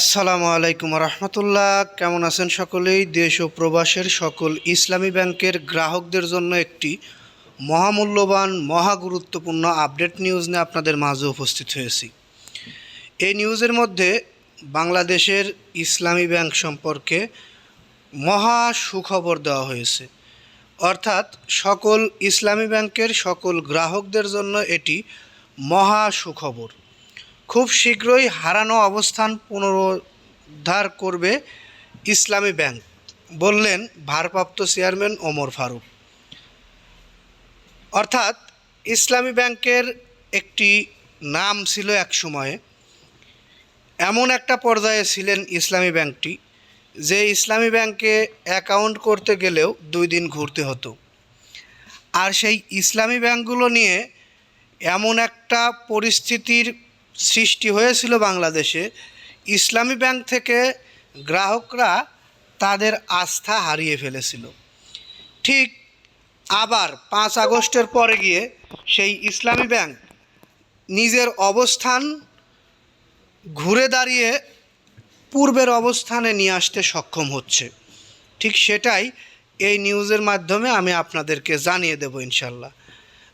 আসসালামু আলাইকুম রহমতুল্লাহ কেমন আছেন সকলেই? দেশ ও প্রবাসের সকল ইসলামী ব্যাংকের গ্রাহকদের জন্য একটি মহামূল্যবান মহা গুরুত্বপূর্ণ আপডেট নিউজ নিয়ে আপনাদের মাঝে উপস্থিত হয়েছি। এই নিউজের মধ্যে বাংলাদেশের ইসলামী ব্যাংক সম্পর্কে মহা সুখবর দেওয়া হয়েছে। অর্থাৎ সকল ইসলামী ব্যাংকের সকল গ্রাহকদের জন্য এটি মহা সুখবর। খুব শীঘ্রই হারানো অবস্থান পুনরুদ্ধার করবে ইসলামী ব্যাংক, বললেন ভারপ্রাপ্ত চেয়ারম্যান ওমর ফারুক। অর্থাৎ ইসলামী ব্যাংকের একটি নাম ছিল এক সময়ে, এমন একটা পর্যায়ে ছিলেন ইসলামী ব্যাংকটি, যে ইসলামী ব্যাংকে অ্যাকাউন্ট করতে গেলেও দুই দিন ঘুরতে হতো। আর সেই ইসলামী ব্যাংকগুলো নিয়ে এমন একটা পরিস্থিতির সৃষ্টি হয়েছিল বাংলাদেশে, ইসলামী ব্যাংক থেকে গ্রাহকরা তাদের আস্থা হারিয়ে ফেলেছিল। ঠিক আবার পাঁচ আগস্টের পরে গিয়ে সেই ইসলামী ব্যাংক নিজের অবস্থান ঘুরে দাঁড়িয়ে পূর্বের অবস্থানে নিয়ে আসতে সক্ষম হচ্ছে। ঠিক সেটাই এই নিউজের মাধ্যমে আমি আপনাদেরকে জানিয়ে দেব ইনশাল্লাহ।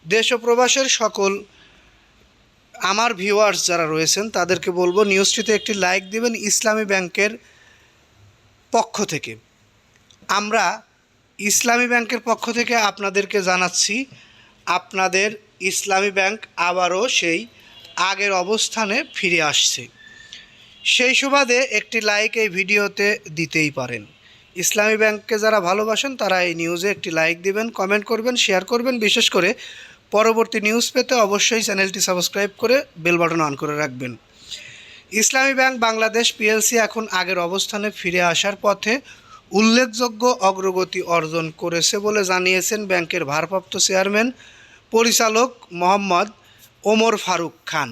দেশ প্রবাসের সকল আমার ভিউয়ার্স যারা রয়েছেন, তাদেরকে বলব নিউজটিতে একটি লাইক দিবেন ইসলামী ব্যাংকের পক্ষ থেকে। আমরা ইসলামী ব্যাংকের পক্ষ থেকে আপনাদেরকে জানাচ্ছি, আপনাদের ইসলামী ব্যাংক আবারও সেই আগের অবস্থানে ফিরে আসছে। সেই সুবাদে একটি লাইক এই ভিডিওতে দিতেই পারেন। ইসলামী ব্যাংককে যারা ভালোবাসেন, তারা এই নিউজে একটি লাইক দিবেন কমেন্ট করবেন শেয়ার করবেন, বিশেষ করে পরবর্তী নিউজ পেতে অবশ্যই চ্যানেলটি সাবস্ক্রাইব করে বেল বাটন অন করে রাখবেন। ইসলামী ব্যাংক বাংলাদেশ পিএলসি এখন আগের অবস্থানে ফিরে আসার পথে উল্লেখযোগ্য অগ্রগতি অর্জন করেছে বলে জানিয়েছেন ব্যাংকের ভারপ্রাপ্ত চেয়ারম্যান পরিচালক মোহাম্মদ ওমর ফারুক খান।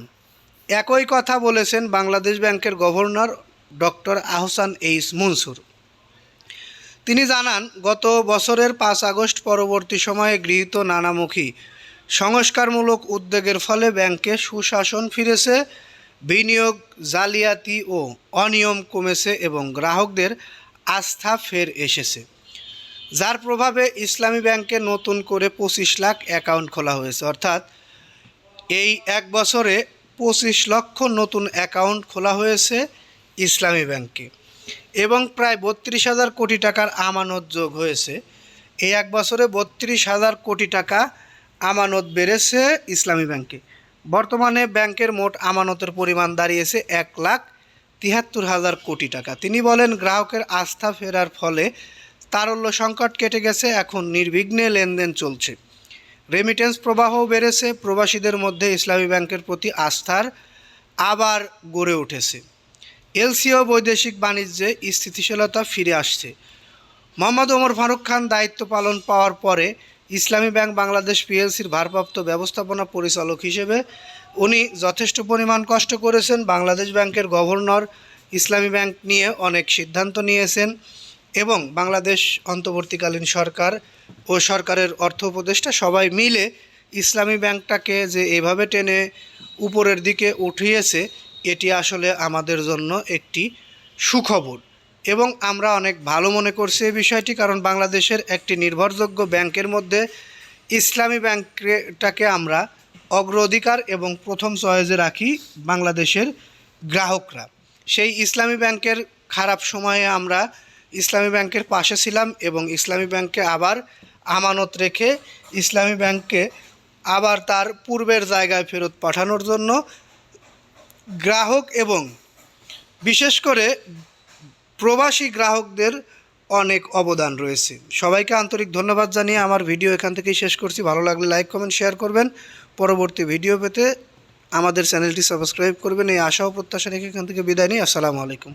একই কথা বলেছেন বাংলাদেশ ব্যাংকের governor doctor Ahsan H Mansur. তিনি জানান, গত বছরের পাঁচ আগস্ট পরবর্তী সময়ে গৃহীত নানামুখী সংস্কারমূলক উদ্যোগের ফলে ব্যাংকে সুশাসন ফিরেছে, বিনিয়োগ জালিয়াতি ও অনিয়ম কমেছে এবং গ্রাহকদের আস্থা ফের এসেছে। যার প্রভাবে ইসলামী ব্যাংকে নতুন করে পঁচিশ লাখ অ্যাকাউন্ট খোলা হয়েছে। অর্থাৎ এই এক বছরে পঁচিশ লক্ষ নতুন অ্যাকাউন্ট খোলা হয়েছে ইসলামী ব্যাংকে এবং প্রায় বত্রিশ হাজার কোটি টাকার আমানত যোগ হয়েছে। এই এক বছরে বত্রিশ হাজার কোটি টাকা আমানত বেড়েছে ইসলামী ব্যাংকে। বর্তমানে ব্যাংকের মোট আমানতের পরিমাণ দাঁড়িয়েছে এক লাখ তিয়াত্তর হাজার কোটি টাকা। তিনি বলেন, গ্রাহকের আস্থা ফেরার ফলে তারল্য সংকট কেটে গেছে, এখন নির্বিঘ্নে লেনদেন চলছে। রেমিটেন্স প্রবাহও বেড়েছে, প্রবাসীদের মধ্যে ইসলামী ব্যাংকের প্রতি আস্থার আবার গড়ে উঠেছে। এলসিও বৈদেশিক বাণিজ্যে স্থিতিশীলতা ফিরে আসছে। মোহাম্মদ ওমর ফারুক খান দায়িত্ব পালন পাওয়ার পরে ইসলামী ব্যাংক বাংলাদেশ পিএলসির ভারপ্রাপ্ত ব্যবস্থাপনা পরিচালক হিসেবে উনি যথেষ্ট পরিমাণ কষ্ট করেছেন। বাংলাদেশ ব্যাংকের গভর্নর ইসলামী ব্যাংক নিয়ে অনেক সিদ্ধান্ত নিয়েছেন এবং বাংলাদেশ অন্তর্বর্তীকালীন সরকার ও সরকারের অর্থ উপদেষ্টা সবাই মিলে ইসলামী ব্যাংকটাকে যে এভাবে টেনে উপরের দিকে উঠিয়েছে, এটি আসলে আমাদের জন্য একটি সুখবর। এবং আমরা অনেক ভালো মনে করছি এই বিষয়টি কারণ বাংলাদেশের একটি নির্ভরযোগ্য ব্যাংকের মধ্যে ইসলামী ব্যাংকটাকে আমরা অগ্রাধিকার এবং প্রথম চয়েজে রাখি বাংলাদেশের গ্রাহকরা। সেই ইসলামী ব্যাংকের খারাপ সময়ে আমরা ইসলামী ব্যাংকের পাশে ছিলাম এবং ইসলামী ব্যাংকে আবার আমানত রেখে ইসলামী ব্যাংককে আবার তার পূর্বের জায়গায় ফেরত পাঠানোর জন্য গ্রাহক এবং বিশেষ করে প্রবাসী গ্রাহকদের অনেক অবদান রয়েছে। সবাইকে আন্তরিক ধন্যবাদ জানিয়ে আমার ভিডিও এখান থেকেই শেষ করছি। ভালো লাগলে লাইক কমেন্ট শেয়ার করবেন। পরবর্তী ভিডিও পেতে আমাদের চ্যানেলটি সাবস্ক্রাইব করবেন। এই আশা ও প্রত্যাশা রেখে এখান থেকে বিদায় নিই। আসসালামু আলাইকুম।